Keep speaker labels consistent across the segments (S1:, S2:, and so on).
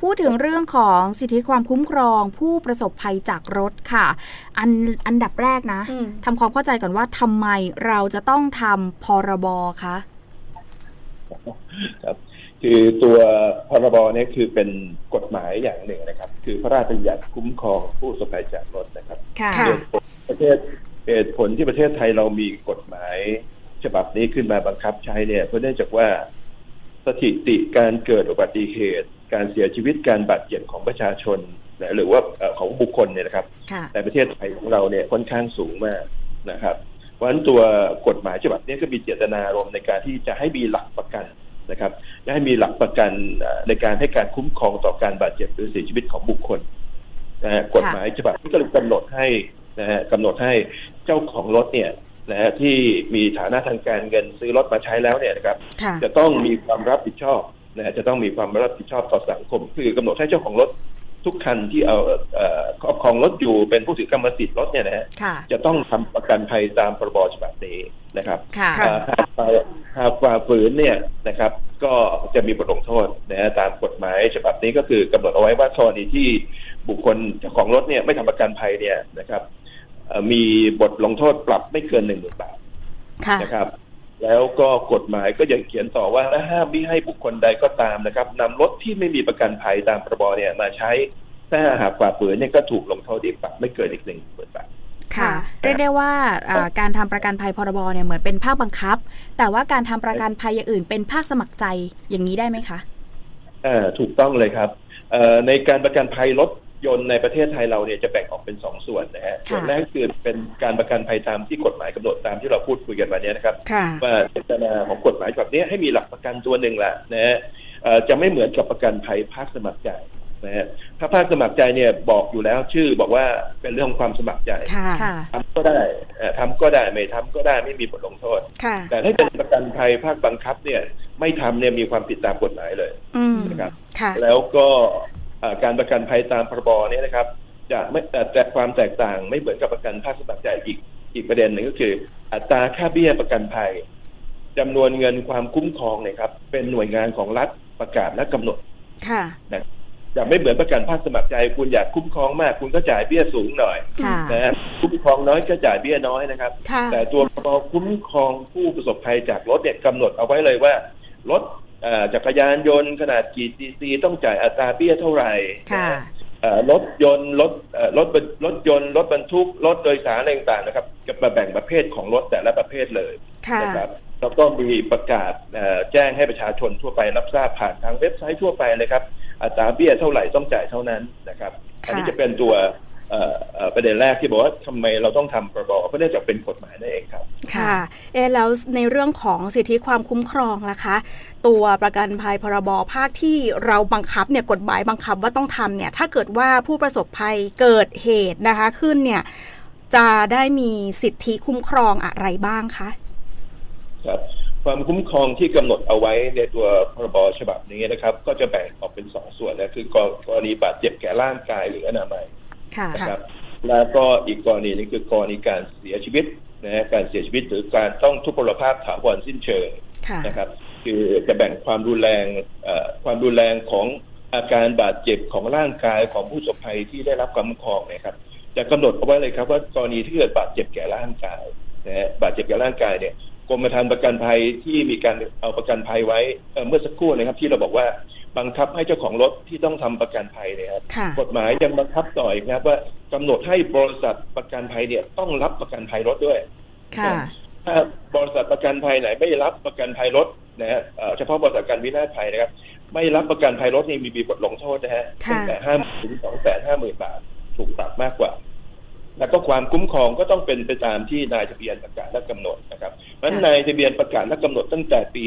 S1: พูดถึงเรื่องของสิทธิความคุ้มครองผู้ประสบภัยจากรถค่ะ อันอันดับแรกนะ
S2: อืม
S1: ทำความเข้าใจก่อนว่าทำไมเราจะต้องทำพรบคะ
S3: ครับคือตัวพรบเนี่ยคือเป็นกฎหมายอย่างหนึ่งนะครับ คือพระราชบัญญัติคุ้มครองผู้ประสบภัยจากรถนะครับ
S1: ค่ะ
S2: ค่ะ
S3: เหตุผลประเทศเหตุผลที่ประเทศไทยเรามีกฎหมาย ฉบับนี้ขึ้นมาบังคับใช้เนี่ยเพราะเนื่องจากว่า สถิติการเกิดอุบัติเหตุ การเสียชีวิตการบาดเจ็บของประชาชนนะหรือว่าเอ่อของบุคคลเนี่ยนะครับ
S1: ค่ะ
S3: ในประเทศไทยของเราเนี่ยค่อนข้างสูงมากนะครับ เพราะฉะนั้นตัวกฎหมายฉบับนี้ก็มีเจตนารมณ์ในการที่จะให้มีหลักประกันนะครับและให้มีหลักประกันเอ่อในการให้การคุ้มครองต่อการบาดเจ็บหรือเสียชีวิตของบุคคลนะฮะกฎหมายฉบับนี้ก็เลยกำหนดให้นะฮะกำหนดให้เจ้าของรถเนี่ย นะฮะที่มีฐานะทางการเงินซื้อรถมาใช้แล้วเนี่ยนะครับ
S1: ค่ะ
S3: จะต้องมีความรับผิดชอบนะฮะจะต้องมีความรับผิดชอบต่อสังคม คือกำหนดให้เจ้าของรถทุกคันที่เอาเอ่อครอบครองรถอยู่เป็นผู้ถือกรรมสิทธิ์รถเนี่ยนะฮะ
S1: ค่ะ
S3: จะต้องทำประกันภัยตามพรบฉบับนี้นะครับ
S1: ค่ะ
S2: ค่ะ
S3: เอ่อหากฝ่าหากฝ่าฝืนเนี่ยนะครับ ก็จะมีบทลงโทษนะฮะตามกฎหมายฉบับนี้ก็คือกำหนดเอาไว้ว่ากรณีที่บุคคลเจ้าของรถเนี่ยไม่ทำประกันภัยเนี่ยนะครับเอ่อ มีบทลงโทษปรับไม่เกินหนึ่งหมื่นบาท
S2: ค่ะ
S3: นะครับ แล้วก็กฎหมายก็ยังเขียนต่อว่าและห้ามไม่ให้บุคคลใดก็ตามนะครับนำรถที่ไม่มีประกันภัยตามพรบเนี่ยมาใช้ถ้าหากฝ่าฝืนเนี่ยก็ถูกลงโทษอีกปรับไม่เกินอีกหนึ่งหมื่นบาท
S1: ค่ะเรียกได้ว่าอ่าการทำประกันภัยพรบเนี่ยเหมือนเป็นภาคบังคับ แต่ว่าการทำประกันภัยอย่างอื่นเป็นภาคสมัครใจอย่างนี้ได้ไหมคะ
S3: อ่าถูกต้องเลยครับเอ่อในการประกันภัยรถ ยนต์ในประเทศไทยเราเนี่ยจะแบ่งออกเป็นสองส่วนนะฮะ
S1: ค่ะ
S3: ส่วนแรกคือเป็นการประกันภัยตามที่กฎหมายกำหนดตามที่เราพูดคุยกันวันนี้นะครับ
S2: ค่ะ
S3: ว่าเจตนาของกฎหมายฉบับนี้ให้มีหลักประกันตัวหนึ่งแหละนะฮะเอ่อจะไม่เหมือนกับประกันภัยภาคสมัครใจนะฮะถ้าภาคสมัครใจเนี่ยบอกอยู่แล้วชื่อบอกว่าเป็นเรื่องของความสมัครใจ
S2: ค่ะ
S1: ค่ะ
S3: ทำก็ได้เอ่อทำก็ได้ไม่ทำก็ได้ไม่มีบทลงโทษ
S2: ค่ะ
S3: แต่ถ้าเป็นประกันภัยภาคบังคับเนี่ยไม่ทำเนี่ยมีความผิดตามกฎหมายเลย
S2: อืม
S3: นะครับ
S2: ค่ะ
S3: แล้วก็เอ่อ การประกันภัยตามพรบเนี่ยนะครับ จะไม่แต่แต่ความแตกต่างไม่เหมือนกับประกันภาคสมัครใจอีกอีกประเด็นหนึ่งก็คือ อัตราค่าเบี้ยประกันภัยจำนวนเงินความคุ้มครองเนี่ยครับ เป็นหน่วยงานของรัฐประกาศและกำหนด
S2: ค่ะ
S3: นะจะไม่เหมือนประกันภาคสมัครใจ คุณอยากคุ้มครองมาก คุณก็จ่ายเบี้ยสูงหน่อย
S1: ค่ะ
S3: นะฮะคุ้มครองน้อยก็จ่ายเบี้ยน้อยนะครับ
S2: ค่ะ
S3: แต่ตัวพรบคุ้มครองผู้ประสบภัยจากรถเนี่ยกำหนดเอาไว้เลยว่ารถเอ่อ จักรยานยนต์ขนาดกี่ซีซีต้องจ่ายอัตราเบี้ยเท่าไหร่
S1: ค่ะ
S3: เอ่อรถยนต์รถเอ่อรถบรรรถยนต์รถบรรทุกรถโดยสารอะไรต่างๆนะครับจะมาแบ่งประเภทของรถแต่ละประเภทเลย
S2: ค่ะ
S3: นะครับแล้วก็มีประกาศเอ่อแจ้งให้ประชาชนทั่วไปรับทราบผ่านทางเว็บไซต์ทั่วไปเลยครับอัตราเบี้ยเท่าไหร่ต้องจ่ายเท่านั้นนะครับ อันนี้
S2: ค่ะ
S3: จะเป็นตัวเอ่อเอ่อ ประเด็นแรกที่บอกว่าทำไมเราต้องทำประบเพราะเนื่องจากเป็นกฎหมายนั่นเองครับ
S2: ค่ะ เอะแล้วในเรื่องของสิทธิความคุ้มครองล่ะคะ ตัวประกันภัยพรบภาคที่เราบังคับเนี่ยกฎหมายบังคับว่าต้องทำเนี่ยถ้าเกิดว่าผู้ประสบภัยเกิดเหตุนะคะขึ้นเนี่ยจะได้มีสิทธิคุ้มครองอะไรบ้างคะ
S3: ครับความคุ้มครองที่กำหนดเอาไว้ในตัวพรบฉบับนี้นะครับ ก็จะแบ่งออกเป็นสองส่วนนะคือกรกรณีบาดเจ็บแก่ร่างกายหรืออนามัย
S1: ค่ะ
S3: นะครับแล้วก็อีกกรณีหนึงคือกรณีการเสียชีวิตนะฮะการเสียชีวิตหรือการต้องทุพพลภาพถาวรสิ้นเชิง
S2: ค่ะ
S3: นะครับ คือจะแบ่งความรุนแรงเอ่อความรุนแรงของอาการบาดเจ็บของร่างกายของผู้ประสบภัยที่ได้รับความคุ้มครองนะครับจะกำหนดเอาไว้เลยครับว่ากรณีที่เกิดบาดเจ็บแก่ร่างกายนะฮะบาดเจ็บแก่ร่างกายเนี่ยกรมธรรม์ประกันภัยที่มีการเอาประกันภัยไว้เอ่อเมื่อสักครู่นะครับ ที่เราบอกว่า บังคับให้เจ้าของรถที่ต้องทำประกันภัยเนี่ยครับ
S2: ค่ะ
S3: กฎหมายยังบังคับต่ออีกนะครับว่ากำหนดให้บริษัทประกันภัยเนี่ยต้องรับประกันภัยรถด้วย
S1: ค่ะ
S3: ถ้าบริษัทประกันภัยไหนไม่รับประกันภัยรถนะฮะเอ่อเฉพาะบริษัทการวินาศภัยนะครับ ไม่รับประกันภัยรถนี่มีมีบทลงโทษนะฮะ
S2: ค่ะ
S3: ตั้งแต่ห้าถึงสองแสนห้าหมื่นบาทถูกปรับมากกว่า แล้วก็ความคุ้มครองก็ต้องเป็นไปตามที่นายทะเบียนประกาศและกำหนดนะครับเพราะฉะนั้นนายทะเบียนประกาศและกำหนดตั้งแต่ปี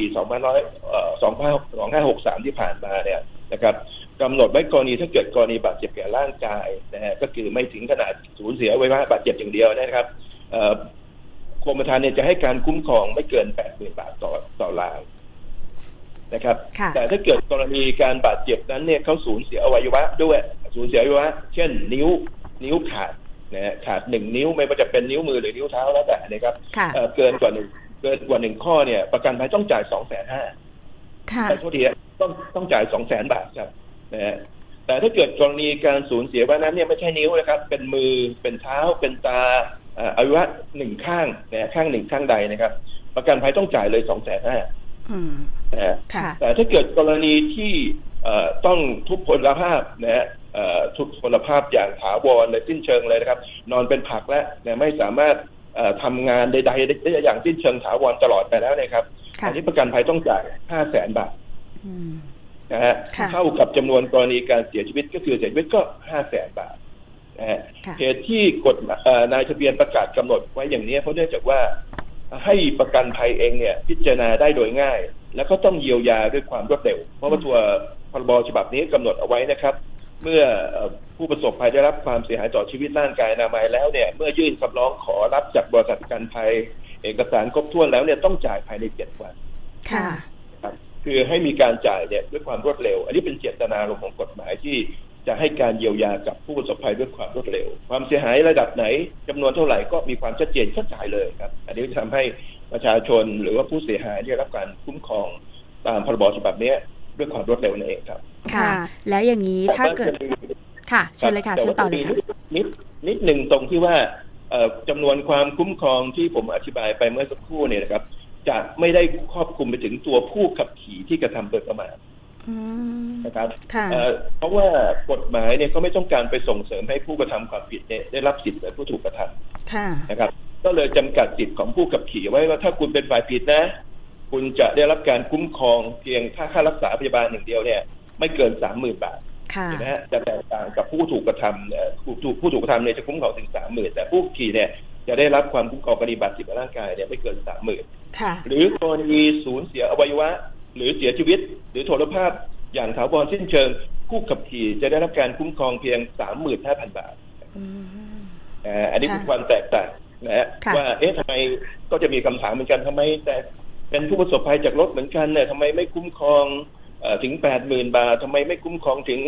S3: 2563 ที่ผ่านมาเนี่ยนะครับกำหนดไว้กรณีถ้าเกิดกรณีบาดเจ็บแก่ร่างกายนะฮะก็คือไม่ถึงขนาดสูญเสียไว้ว่าบาดเจ็บอย่างเดียวนะครับเอ่อกรมธรรม์เนี่ยจะให้การคุ้มครองไม่เกิน80,000บาทต่อต่อรายนะครับ
S1: ค่ะ
S3: แต่ถ้าเกิดกรณีการบาดเจ็บนั้นเนี่ยเขาสูญเสียอวัยวะด้วย สูญเสียอวัยวะ เช่น นิ้ว นิ้วขาด นะฮะขาดหนึ่งนิ้วไม่ว่าจะเป็นนิ้วมือหรือนิ้วเท้าแล้วแต่นะครับ
S1: ค่ะ
S3: เอ่อเกินกว่าหนึ่งเกินกว่าหนึ่งข้อเนี่ย ประกันภัยต้องจ่ายสองแสนห้า
S1: ค่ะ
S3: แต่โทษทีฮะต้องต้องจ่ายสองแสนบาทครับนะฮะแต่ถ้าเกิดกรณีการสูญเสียว่านั้นเนี่ยไม่ใช่นิ้วนะครับ เป็นมือเป็นเท้าเป็นตาเอ่ออวัยวะหนึ่งข้างนะฮะข้างหนึ่งข้างใดนะครับ ประกันภัยต้องจ่ายเลยสองแสนห้า
S2: อืม
S3: นะฮะ
S2: ค่ะ
S3: แต่ถ้าเกิดกรณีที่เอ่อ ต้องทุพพลภาพนะฮะเอ่อทุพพลภาพอย่างถาวรเลยสิ้นเชิงเลยนะครับ นอนเป็นผักแล้วนะไม่สามารถเอ่อทำงานใดๆได้อย่างสิ้นเชิงถาวรตลอดไปแล้วนะครับ
S1: ค่ะ
S3: อันนี้ประกันภัยต้องจ่ายห้าแสนบาท
S1: อืม
S3: นะฮะ
S2: ค่ะ
S3: เท่ากับจำนวนกรณีการเสียชีวิตก็คือเสียชีวิตก็ห้าแสนบาทนะฮะ
S1: ค่ะ
S3: เหตุที่กฎเอ่อนายทะเบียนประกาศกำหนดไว้อย่างนี้เพราะเนื่องจากว่าให้ประกันภัยเองเนี่ย พิจารณาได้โดยง่าย แล้วก็ต้องเยียวยาด้วยความรวดเร็ว เพราะว่าตัวพรบฉบับนี้กำหนดเอาไว้นะครับ เมื่อเอ่อผู้ประสบภัยได้รับความเสียหายต่อชีวิตร่างกายอนามัยแล้วเนี่ยเมื่อยื่นคำร้องขอรับจากบริษัทประกันภัย เอกสารครบถ้วนแล้วเนี่ยต้องจ่ายภายในเจ็ดวัน
S1: ค่ะ
S3: ครับคือให้มีการจ่ายเนี่ยด้วยความรวดเร็ว อันนี้เป็นเจตนารมณ์ของกฎหมายที่จะให้การเยียวยากับผู้ประสบภัยด้วยความรวดเร็ว ความเสียหายระดับไหนจำนวนเท่าไหร่ก็มีความชัดเจนก็จ่ายเลยครับ อันนี้จะทำให้ประชาชนหรือว่าผู้เสียหายได้รับการคุ้มครองตามพรบฉบับเนี้ย ด้วยความรวดเร็วนั่นเองครับ
S1: ค่ะ แล้วอย่างนี้ถ้าเกิด
S3: แต่ว่จะมี
S1: ค่ะเชิญเลยค่ะ
S3: แต่
S1: เชิญ
S3: ว่า
S1: ต่อเลยค่ะ
S3: นิดนิดหนึ่งตรงที่ว่าเอ่อจำนวนความคุ้มครองที่ผมอธิบายไปเมื่อสักครู่เนี่ยนะครับ จะไม่ได้ครอบคลุมไปถึงตัวผู้ขับขี่ที่กระทำโดยประมาท
S2: อืม
S3: นะครับ
S2: ค่ะ
S3: เอ่อเพราะว่ากฎหมายเนี่ยเขาไม่ต้องการไปส่งเสริมให้ผู้กระทำความผิดเนี่ยได้รับสิทธิ์เหมือนผู้ถูกกระทำ
S2: ค่ะ
S3: นะครับ ก็เลยจำกัดสิทธิ์ของผู้ขับขี่ไว้ว่าถ้าคุณเป็นฝ่ายผิดนะ คุณจะได้รับการคุ้มครองเพียงค่าค่ารักษาพยาบาลหนึ่งเดียวเนี่ยไม่เกินสามหมื่นบาท
S1: ค่ะ
S3: นะฮะจะแตกต่างกับผู้ถูกกระทำเอ่อผู้ถูกผู้ถูกกระทำเนี่ยจะคุ้มครองถึงสามหมื่นแต่ผู้ขี่เนี่ยจะได้รับความคุ้มครองกรณีบาดเจ็บร่างกายเนี่ยไม่เกินสามหมื่น
S2: ค่ะ
S3: หรือกรณีสูญเสียอวัยวะ หรือเสียชีวิต หรือโทรภาพอย่างถาวรสิ้นเชิง ผู้ขับขี่จะได้รับการคุ้มครองเพียงสามหมื่นห้าพันบาท
S2: อืม
S3: อ่าอันนี้คือ
S2: ค่ะ
S3: ความแตกต่างนะฮะ
S1: ค่ะ
S3: ว่าเอ๊ะทำไมก็จะมีคำถามเหมือนกันทำไมแต่ เป็นผู้ประสบภัยจากรถเหมือนกันเนี่ยทำไมไม่คุ้มครองเอ่อถึงแปดหมื่นบาททำไมไม่คุ้มครองถึง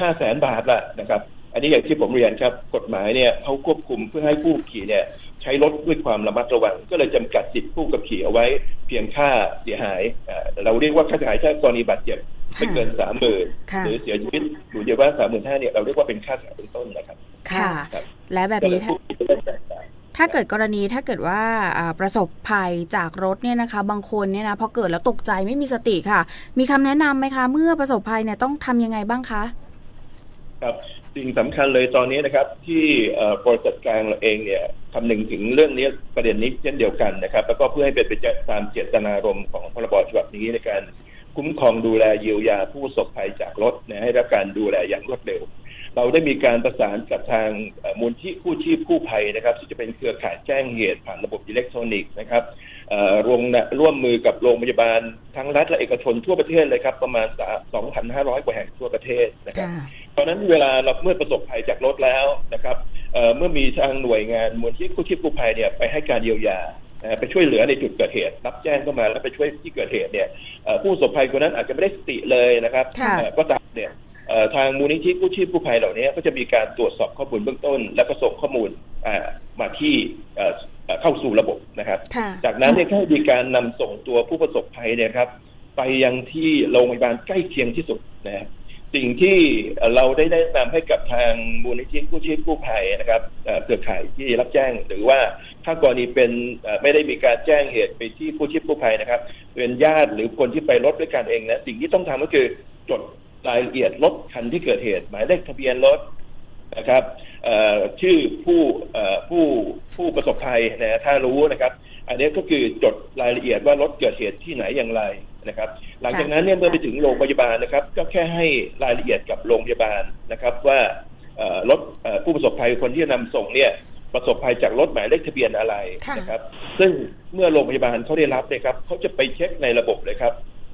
S3: ห้าแสนบาทล่ะนะครับ อันนี้อย่างที่ผมเรียนครับ กฎหมายเนี่ยเขาควบคุมเพื่อให้ผู้ขี่เนี่ย ใช้รถด้วยความระมัดระวัง ก็เลยจำกัดสิทธิผู้ขับขี่เอาไว้ เพียงค่าเสียหายเอ่อเราเรียกว่าค่าเสียหายถ้ากรณีบาดเจ็บไม่เกินสามหมื่น
S2: ค่ะ
S3: หรือเสียชีวิตหรือเดียวว่าสามหมื่นห้าเนี่ยเราเรียกว่าเป็นค่าเสียหายเป็นต้นนะครับ
S1: ค่ะ
S3: ครับ
S1: และแบบนี้ถ้า ถ้าเกิดกรณีถ้าเกิดว่าประสบภัยจากรถเนี่ยนะคะ บางคนเนี่ยนะพอเกิดแล้วตกใจไม่มีสติค่ะ มีคำแนะนำไหมคะ เมื่อประสบภัยเนี่ยต้องทำยังไงบ้างคะ
S3: ครับสิ่งสำคัญเลยตอนนี้นะครับ ที่บริษัทกลางเราเองเนี่ยคำนึงถึงเรื่องนี้ประเด็นนี้เช่นเดียวกันนะครับ แล้วก็เพื่อให้เป็นไปตามเจตนารมณ์ของพรบฉบับนี้ในการคุ้มครองดูแลเยียวยาผู้ประสบภัยจากรถนะให้รับการดูแลอย่างรวดเร็ว เราได้มีการประสานกับทางเอ่อมูลที่กู้ชีพกู้ภัยนะครับที่จะเป็นเครือข่ายแจ้งเหตุผ่านระบบอิเล็กทรอนิกส์นะครับเอ่อรวมร่วมมือกับโรงพยาบาลทั้งรัฐและเอกชนทั่วประเทศเลยครับ ประมาณ 2,500 กว่าแห่งทั่วประเทศนะครับ
S2: ค่ะ
S3: เพราะฉะนั้นเวลาเราเมื่อประสบภัยจากรถแล้วนะครับเอ่อเมื่อมีทางหน่วยงานมูลที่กู้ชีพกู้ภัยเนี่ยไปให้การเยียวยาเอ่อไปช่วยเหลือในจุดเกิดเหตุ รับแจ้งเข้ามาแล้วไปช่วยที่เกิดเหตุเนี่ยเอ่อผู้ประสบภัยคนนั้นอาจจะไม่ได้สติเลยนะครับ
S2: ค่ะ
S3: เอ่อก็ตามเนี่ยเอ่อ ทางมูลนิธิกู้ชีพกู้ภัยเหล่านี้ก็จะมีการตรวจสอบข้อมูลเบื้องต้น แล้วก็ส่งข้อมูลอ่ามาที่เอ่อเอ่อเข้าสู่ระบบนะครับ
S2: ค่ะ
S3: จากนั้นเนี่ยก็ให้มีการนำส่งตัวผู้ประสบภัยเนี่ยครับ ไปยังที่โรงพยาบาลใกล้เคียงที่สุดนะสิ่งที่เราได้แนะนำให้กับทางมูลนิธิกู้ชีพกู้ภัยนะครับเอ่อเครือข่ายที่รับแจ้ง หรือว่าถ้ากรณีเป็นเอ่อไม่ได้มีการแจ้งเหตุไปที่กู้ชีพกู้ภัยนะครับ เป็นญาติหรือคนที่ไปรถด้วยกันเองนะสิ่งที่ต้องทำก็คือจด รายละเอียดรถคันที่เกิดเหตุ หมายเลขทะเบียนรถนะครับเอ่อชื่อผู้เอ่อผู้ผู้ประสบภัยนะถ้ารู้นะครับ อันนี้ก็คือจดรายละเอียดว่ารถเกิดเหตุที่ไหนอย่างไรนะครับ หลังจากนั้นเนี่ยเมื่อไปถึงโรงพยาบาลนะครับ ก็แค่ให้รายละเอียดกับโรงพยาบาลนะครับ ว่าเอ่อรถเอ่อผู้ประสบภัยคนที่จะนำส่งเนี่ยประสบภัยจากรถหมายเลขทะเบียนอะไร
S2: ค่ะ
S3: นะครับ ซึ่งเมื่อโรงพยาบาลเขาได้รับเนี่ยครับเขาจะไปเช็คในระบบเลยครับ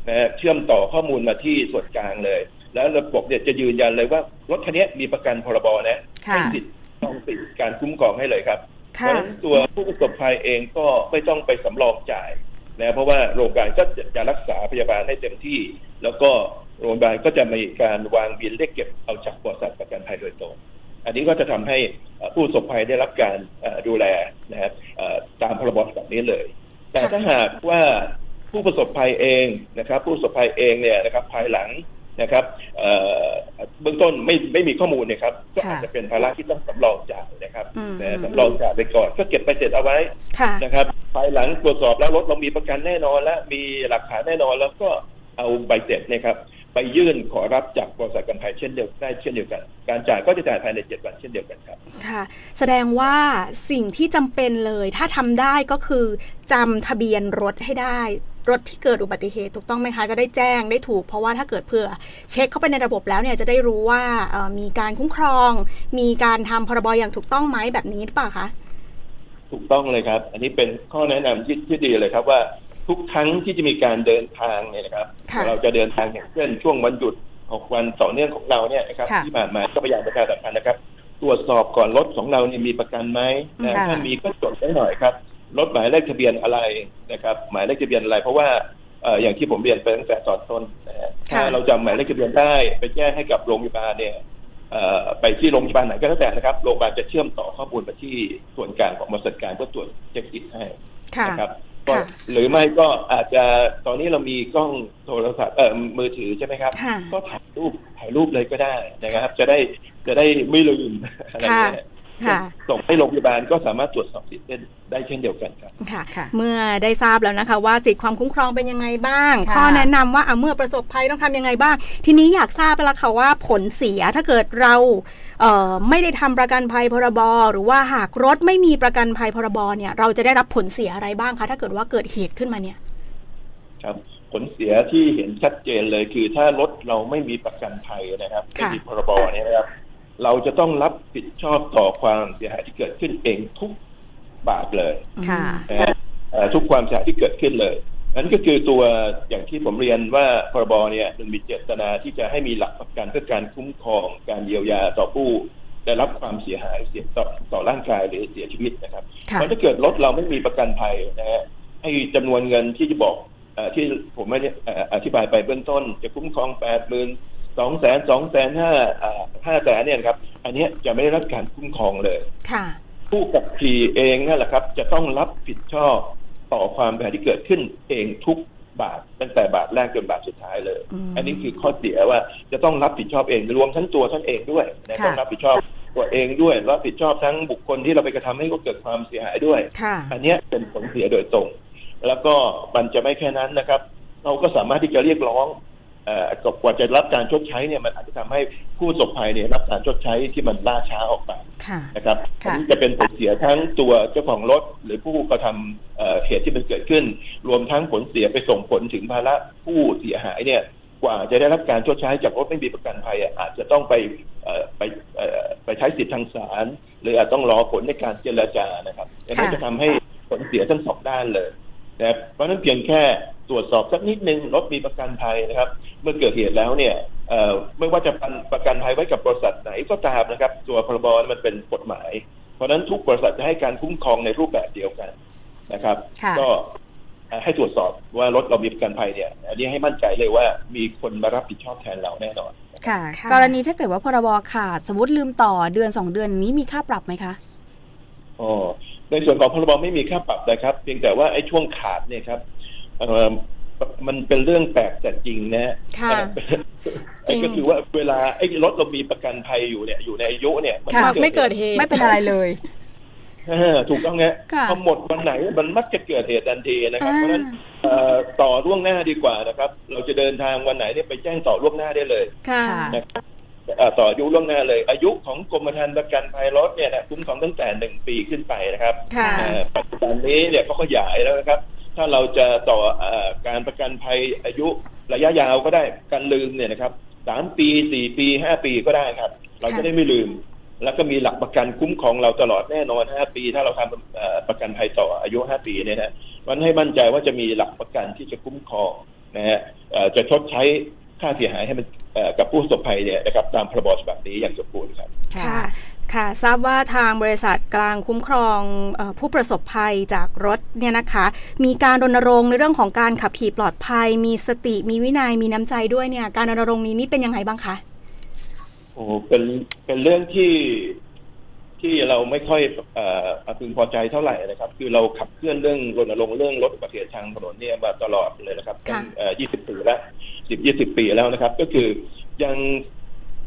S3: นะฮะเชื่อมต่อข้อมูลมาที่ส่วนกลางเลย แล้วระบบเนี่ยจะยืนยันเลยว่ารถคันนี้มีประกันพรบนะ
S1: ค่ะ
S3: ให้สิทธิ์ต้องสิทธิ์การคุ้มครองให้เลยครับเพ
S2: ค่ะ
S3: ราะฉะนั้นตัวผู้ประสบภัยเองก็ไม่ต้องไปสำรองจ่ายนะเพราะว่าโรงพยาบาลก็จะจะรักษาพยาบาลให้เต็มที่ แล้วก็โรงพยาบาลก็จะมีการวางบินเรียกเก็บเอาจากบริษัทประกันภัยโดยตรง อันนี้ก็จะทำให้เอ่อผู้ประสบภัยได้รับการเอ่อดูแลนะครับเอ่อตามพรบแบบนี้เลย แต่ถ้าหากว่าผู้ประสบภัยเองนะครับ ผู้ประสบภัยเองเนี่ยนะครับภายหลัง นะครับเอ่อเบื้องต้นไม่ไม่มีข้อมูลเนะครับ ก็
S1: ค่ะ
S3: อาจจะเป็นภาระที่ต้องสำรองจ่ายนะครับ
S2: อืม
S3: แต่สำรองจ่ายไปก่อนก็เก็บไปเสร็จเอาไว้
S2: ค่ะ
S3: นะครับภายหลังตรวจสอบแล้วรถเรามีประกันแน่นอนและมีหลักฐานแน่นอนแล้วก็เอาใบเสร็จเนะครับ ไปยื่นขอรับจากบริษัทกันภัยเช่นเดียวได้เช่นเดียวกัน การจ่ายก็จะจ่ายภายในเจ็ดวันเช่นเดียวกันครับ
S2: ค่ะ แสดงว่าสิ่งที่จำเป็นเลย ถ้าทำได้ก็คือจำทะเบียนรถให้ได้ รถที่เกิดอุบัติเหตุถูกต้องไหมคะ จะได้แจ้งได้ถูก เพราะว่าถ้าเกิดเผื่อ เช็คเข้าไปในระบบแล้วเนี่ยจะได้รู้ว่าเอ่อมีการคุ้มครอง มีการทำพรบอย่างถูกต้องไหมแบบนี้หรือเปล่าคะ
S3: ถูกต้องเลยครับ อันนี้เป็นข้อแนะนำที่ที่ดีเลยครับว่า ทุกครั้งที่จะมีการเดินทางเนี่ยนะครับ
S2: ค่ะ
S3: เราจะเดินทางอย่างเช่นช่วงวันหยุดหกวันต่อเนื่องของเราเนี่ยนะครับ
S1: ค่ะ
S3: ที่ผ่านมาก็พยายามประชาสัมพันธ์นะครับ ตรวจสอบก่อนรถของเราเนี่ยมีประกันไหมนะ
S1: ค่ะ
S3: ถ้ามีก็จดไว้หน่อยครับรถหมายเลขทะเบียนอะไรนะครับ หมายเลขทะเบียนอะไร เพราะว่าเอ่ออย่างที่ผมเรียนไปตั้งแต่ตอนต้นนะฮะถ้าเราจำหมายเลขทะเบียนได้ไปแจ้งให้กับโรงพยาบาลเนี่ยเอ่อไปที่โรงพยาบาลไหนก็แล้วแต่นะครับโรงพยาบาลจะเชื่อมต่อข้อมูลไปที่ส่วนกลางของบริษัทการเพื่อตรวจเช็คอินให้
S2: ค่ะ
S3: นะครับก็
S2: ค่ะ
S3: หรือไม่ก็อาจจะตอนนี้เรามีกล้องโทรศัพท์เอ่อมือถือใช่ไหมครับ
S2: ค่ะ
S3: ก็ถ่ายรูปถ่ายรูปเลยก็ได้นะครับ จะได้จะได้ไม่ลืมอะไรเงี้ย
S2: ค่ะ
S3: ส่งให้โรงพยาบาลก็สามารถตรวจสอบสิทธิ์ได้ได้เช่นเดียวกันครับ
S2: ค่ะ
S1: ค่ะ
S2: เมื่อได้ทราบแล้วนะคะ ว่าสิทธิความคุ้มครองเป็นยังไงบ้าง
S1: ค่ะ
S2: ข้อแนะนำว่าอะเมื่อประสบภัยต้องทำยังไงบ้าง ทีนี้อยากทราบแล้วค่ะว่าผลเสียถ้าเกิดเราเอ่อไม่ได้ทำประกันภัยพรบหรือว่าหากรถไม่มีประกันภัยพรบเนี่ย เราจะได้รับผลเสียอะไรบ้างคะถ้าเกิดว่าเกิดเหตุขึ้นมาเนี่ย
S3: ครับผลเสียที่เห็นชัดเจนเลยคือถ้ารถเราไม่มีประกันภัยนะครับไม่
S2: ค่ะ
S3: มีพรบเนี่ยนะครับ เราจะต้องรับผิดชอบต่อความเสียหายที่เกิดขึ้นเองทุกบาทเลย
S1: ค่ะ
S3: นะฮะเอ่อทุกความเสียหายที่เกิดขึ้นเลยนั่นก็คือตัวอย่างที่ผมเรียนว่าพรบเนี่ยมันมีเจตนาที่จะให้มีหลักประกันเพื่อการคุ้มครองการเยียวยาต่อผู้ได้รับความเสียหายเสียต่อต่อร่างกายหรือเสียชีวิตนะครับ
S1: ค่ะ
S3: เพราะถ้าเกิดรถเราไม่มีประกันภัยนะฮะให้จำนวนเงินที่จะบอกเออที่ผมไม่ได้เอ่ออธิบายไปเบื้องต้น จะคุ้มครองแปดหมื่น สองแสนสองแสนห้าห้าแสนเนี่ยนะครับ อันเนี้ยจะไม่ได้รับการคุ้มครองเลย
S2: ค่ะ
S3: ผู้ขับขี่เองนั่นแหละครับ จะต้องรับผิดชอบต่อความเสียหายที่เกิดขึ้นเองทุกบาทตั้งแต่บาทแรกจนบาทสุดท้ายเลย
S2: อืม
S3: อันนี้คือข้อเสียว่าจะต้องรับผิดชอบเองรวมทั้งตัวท่านเองด้วยนะ
S1: ค่ะ
S3: ต้องรับผิดชอบตัวเองด้วยรับผิดชอบทั้งบุคคลที่เราไปกระทำให้เขาเกิดความเสียหายด้วย
S2: ค่ะ
S3: อันเนี้ยเป็นผลเสียโดยตรง แล้วก็มันจะไม่แค่นั้นนะครับ เราก็สามารถที่จะเรียกร้อง เอ่อกว่าจะรับการชดใช้เนี่ยมันอาจจะทำให้ผู้ประสบภัยเนี่ยรับการชดใช้ที่มันล่าช้าออกไป
S2: ค่ะ
S3: นะครับ
S1: ค่ะ
S3: อันนี้จะเป็นผลเสียทั้งตัวเจ้าของรถหรือผู้กระทำเอ่อเหตุที่มันเกิดขึ้น รวมทั้งผลเสียไปส่งผลถึงภาระผู้เสียหายเนี่ยกว่าจะได้รับการชดใช้จากรถไม่มีประกันภัยอะอาจจะต้องไปเอ่อไปเอ่อไปใช้สิทธิทางศาลหรืออาจต้องรอผลในการเจรจานะครับดังนั้น
S1: ค่ะ
S3: จะทำให้ผลเสียทั้งสองด้านเลยนะครับเพราะฉะนั้นเพียงแค่ ตรวจสอบสักนิดนึงรถมีประกันภัยนะครับ เมื่อเกิดเหตุแล้วเนี่ยเอ่อไม่ว่าจะประกันภัยไว้กับบริษัทไหนก็ตามนะครับ ตัวพรบมันเป็นกฎหมาย เพราะฉะนั้นทุกบริษัทจะให้การคุ้มครองในรูปแบบเดียวกันนะครับ
S1: ค่ะ
S3: ก็เอ่อให้ตรวจสอบว่ารถเรามีประกันภัยเนี่ย อันนี้ให้มั่นใจเลยว่ามีคนมารับผิดชอบแทนเราแน่นอน
S1: ค่ะ
S2: ค่ะ
S1: กรณีถ้าเกิดว่าพรบขาดสมมติลืมต่อเดือนสองเดือนนี้มีค่าปรับไหมคะ
S3: อ๋อในส่วนของพรบไม่มีค่าปรับนะครับ เพียงแต่ว่าไอ้ช่วงขาดเนี่ยครับเอ่อ มันเป็นเรื่องแปลกแต่จริงนะฮะ
S2: ค่ะ
S3: ไอ้ก็คือว่าเวลาไอ้รถเรามีประกันภัยอยู่เนี่ย อยู่ในอายุเนี่ยมัน
S1: ค่ะ
S2: ไม่เกิดเหตุ
S1: ไม่เป็นอะไรเลย
S3: เออถูกต้องฮะ
S1: ค่ะ
S3: พอหมดวันไหนมันมักจะเกิดเหตุทันทีนะครับ
S1: อ่า
S3: เพราะฉะนั้นเอ่อต่อล่วงหน้าดีกว่านะครับ เราจะเดินทางวันไหนเนี่ยไปแจ้งต่อล่วงหน้าได้เลย
S2: ค่ะ
S1: ค่ะ
S3: นะครับเอ่อต่ออายุล่วงหน้าเลย อายุของกรมธรรม์ประกันภัยรถเนี่ยนะคุ้มครองตั้งแต่หนึ่งปีขึ้นไปนะครับ
S2: ค่ะ
S3: เอ่อปัจจุบันนี้เนี่ยเขาขยายแล้วนะครับ ถ้าเราจะต่อเอ่อการประกันภัยอายุระยะยาวก็ได้การลืมเนี่ยนะครับสามปีสี่ปีห้าปีก็ได้ครับ เราจะได้ไม่ลืม แล้วก็มีหลักประกันคุ้มครองเราตลอดแน่นอนห้าปี ถ้าเราทำเอ่อประกันภัยต่ออายุห้าปีเนี่ยนะมันให้มั่นใจว่าจะมีหลักประกันที่จะคุ้มครองนะฮะเอ่อจะชดใช้ค่าเสียหายให้มันเอ่อกับผู้ประสบภัยเนี่ยนะครับตามพรบฉบับนี้อย่างสมบูรณ์ครับ
S2: ค่ะ ค่ะทราบว่าทางบริษัทกลางคุ้มครองเออผู้ประสบภัยจากรถเนี่ยนะคะ มีการรณรงค์ในเรื่องของการขับขี่ปลอดภัย มีสติมีวินัยมีน้ำใจด้วยเนี่ย การรณรงค์นี้นี่เป็นยังไงบ้างคะ
S3: โอ้เป็นเป็นเรื่องที่ที่เราไม่ค่อยเอ่อพึงพอใจเท่าไหร่นะครับ คือเราขับเคลื่อนเรื่องรณรงค์เรื่องลดอุบัติเหตุทางถนนเนี่ยมาตลอดเลยนะครับตั้ง
S2: ค่ะ
S3: เอ่อ20ปีแล้วสิบยี่สิบปีแล้วนะครับ ก็คือยัง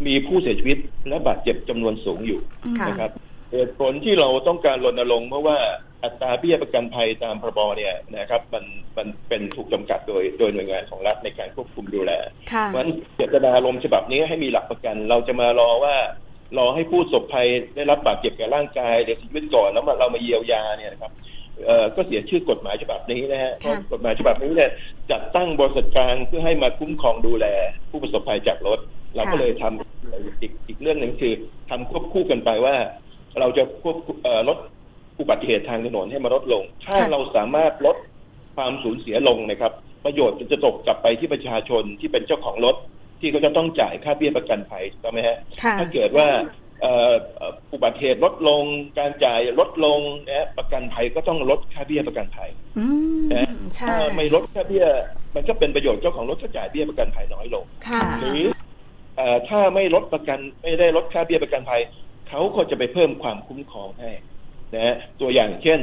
S3: มีผู้เสียชีวิตและบาดเจ็บจำนวนสูงอยู่
S1: ค่ะ
S3: นะครับเหตุผลที่เราต้องการรณรงค์เพราะว่าอัตราเบี้ยประกันภัยตามพรบเนี่ยนะครับมันมันเป็นถูกจำกัดโดยโดยหน่วยงานของรัฐในการควบคุมดูแล
S2: ค่ะ
S3: เพราะฉะนั้นเจตนารมณ์ฉบับนี้ให้มีหลักประกัน เราจะมารอว่ารอให้ผู้ประสบภัยได้รับบาดเจ็บแก่ร่างกายเสียชีวิตก่อนแล้วมาเรามาเยียวยาเนี่ยนะครับเอ่อ ก็เสียชื่อกฎหมายฉบับนี้นะฮะเพราะกฎหมายฉบับนี้เนี่ยจัดตั้งบริษัทกลางเพื่อให้มาคุ้มครองดูแล ผู้ประสบภัยจากรถ เราก็เลยทำอีกอีกเรื่องหนึ่งคือทำควบคู่กันไปว่า เราจะควบคุมเอ่อลดอุบัติเหตุทางถนนให้มาลดลง ถ้า
S2: ค่ะ
S3: เราสามารถลดความสูญเสียลงนะครับ ประโยชน์จะตกกลับไปที่ประชาชนที่เป็นเจ้าของรถที่เขาจะต้องจ่ายค่าเบี้ยประกันภัยถูกต้องไหมฮะ
S2: ค่ะ
S3: ถ้าเกิดว่าเอ่อเอ่ออุบัติเหตุลดลง การจ่ายลดลงนะฮะประกันภัยก็ต้องลดค่าเบี้ยประกันภัย
S2: อืม
S3: นะ
S2: ใช่
S3: ถ้าไม่ลดค่าเบี้ย มันก็เป็นประโยชน์เจ้าของรถก็จ่ายเบี้ยประกันภัยน้อยลง
S2: ค่ะ
S3: หรือเอ่อถ้าไม่ลดประกันไม่ได้ลดค่าเบี้ยประกันภัยเขาก็จะไปเพิ่มความคุ้มครองให้นะฮะตัวอย่างเช่น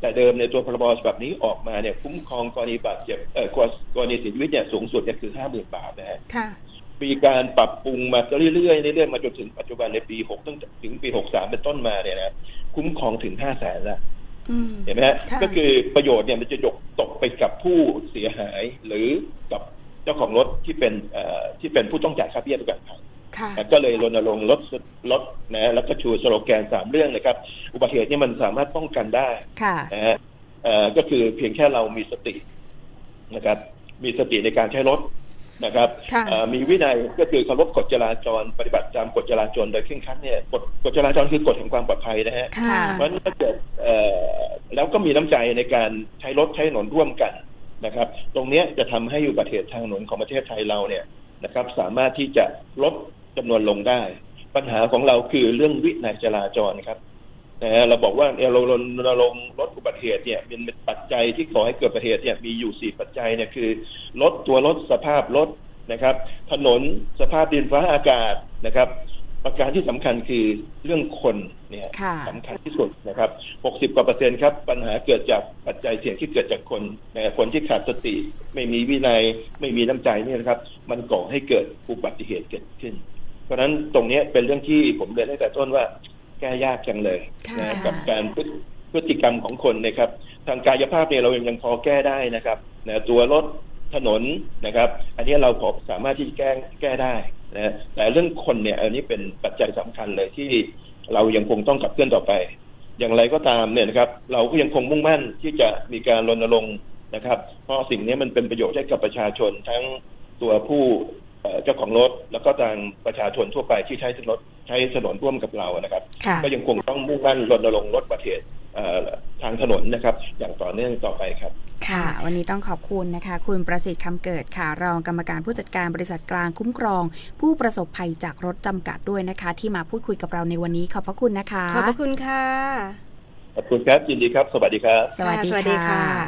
S3: แต่เดิมในตัวพรบฉบับนี้ออกมาเนี่ยคุ้มครองกรณีบาดเจ็บเอ่อกรณีเสียชีวิตเนี่ยสูงสุดเนี่ยคือห้าหมื่นบาทนะฮะ
S2: ค่ะ
S3: มีการปรับปรุงมาเรื่อยๆเรื่อยๆมาจนถึงปัจจุบันในปีหกตั้งถึงปีหกสามเป็นต้นมาเนี่ยนะคุ้มครองถึงห้าแสนแล้ว
S2: อืม
S3: เห็นไหมฮะ
S2: ค่ะ
S3: ก็คือประโยชน์เนี่ยมันจะยกตกไปกับผู้เสียหายหรือกับเจ้าของรถที่เป็นเอ่อที่เป็นผู้ต้องจ่ายค่าเบี้ยประกันภัย
S2: ค่ะ
S3: ก็เลยรณรงค์ลดลดนะแล้วก็ชูสโลแกนสามเรื่องนะครับ อุบัติเหตุเนี่ยมันสามารถป้องกันได้
S1: ค่ะ
S3: นะฮะเอ่อก็คือเพียงแค่เรามีสตินะครับ มีสติในการใช้รถ นะครับ
S2: ค่ะ
S3: เอ่อมีวินัยก็คือเคารพกฎจราจรปฏิบัติตามกฎจราจรโดยเคร่งครัดเนี่ยกฎกฎจราจรคือกฎแห่งความปลอดภัยนะฮะ
S2: ค่ะ
S3: เพราะฉะนั้นถ้าเกิดเอ่อแล้วก็มีน้ำใจในการใช้รถใช้ถนนร่วมกันนะครับ ตรงเนี้ยจะทำให้อุบัติเหตุทางถนนของประเทศไทยเราเนี่ยนะครับ สามารถที่จะลดจำนวนลงได้ ปัญหาของเราคือเรื่องวินัยจราจรครับ นะฮะเราบอกว่าเนี่ยเรารณรงค์ลดอุบัติเหตุเนี่ยเป็นปัจจัยที่ขอให้เกิดอุบัติเหตุเนี่ยมีอยู่สี่ปัจจัยเนี่ยคือลดตัวรถสภาพรถนะครับ ถนนสภาพดินฟ้าอากาศนะครับ ประการที่สำคัญคือเรื่องคนเนี่ย
S1: ค่ะ
S3: สำคัญที่สุดนะครับ60กว่าเปอร์เซ็นต์ครับปัญหาเกิดจากปัจจัยเสี่ยงที่เกิดจากคนนะคนที่ขาดสติ ไม่มีวินัยไม่มีน้ำใจเนี่ยนะครับ มันก่อให้เกิดอุบัติเหตุเกิดขึ้น เพราะฉะนั้นตรงเนี้ยเป็นเรื่องที่ผมเรียนตั้งแต่ต้นว่า แก้ยากจังเลย
S2: ค่ะ
S3: นะกับการพฤติพฤติกรรมของคนนะครับ ทางกายภาพเนี่ยเรายังพอแก้ได้นะครับนะตัวรถถนนนะครับ อันนี้เราพอสามารถที่จะแก้แก้ได้นะแต่เรื่องคนเนี่ย อันนี้เป็นปัจจัยสำคัญเลยที่เรายังคงต้องขับเคลื่อนต่อไป อย่างไรก็ตามเนี่ยนะครับ เราก็ยังคงมุ่งมั่นที่จะมีการรณรงค์นะครับ เพราะสิ่งนี้มันเป็นประโยชน์ให้กับประชาชนทั้งตัวผู้ เอ่อเจ้าของรถแล้วก็ทางประชาชนทั่วไปที่ใช้ถนนใช้ถนนร่วมกับเรานะครับ
S2: ค่ะ
S3: ก็ยังคงต้องมุ่งมั่นรณรงค์ลดอุบัติเหตุเอ่อทางถนนนะครับ อย่างต่อเนื่องต่อไปครับ
S1: ค่ะ วันนี้ต้องขอบคุณนะคะ คุณประสิทธิ์คำเกิดค่ะรองกรรมการผู้จัดการบริษัทกลางคุ้มครอง ผู้ประสบภัยจากรถจำกัดด้วยนะคะ ที่มาพูดคุยกับเราในวันนี้ขอบพระคุณนะคะ
S2: ขอบพระคุณค่ะ
S3: ขอบคุณครับยินดีครับ สวัสดีครับ
S1: สวัสดี
S2: ค่ะสวัสดี
S1: ค่ะ
S2: ค่ะ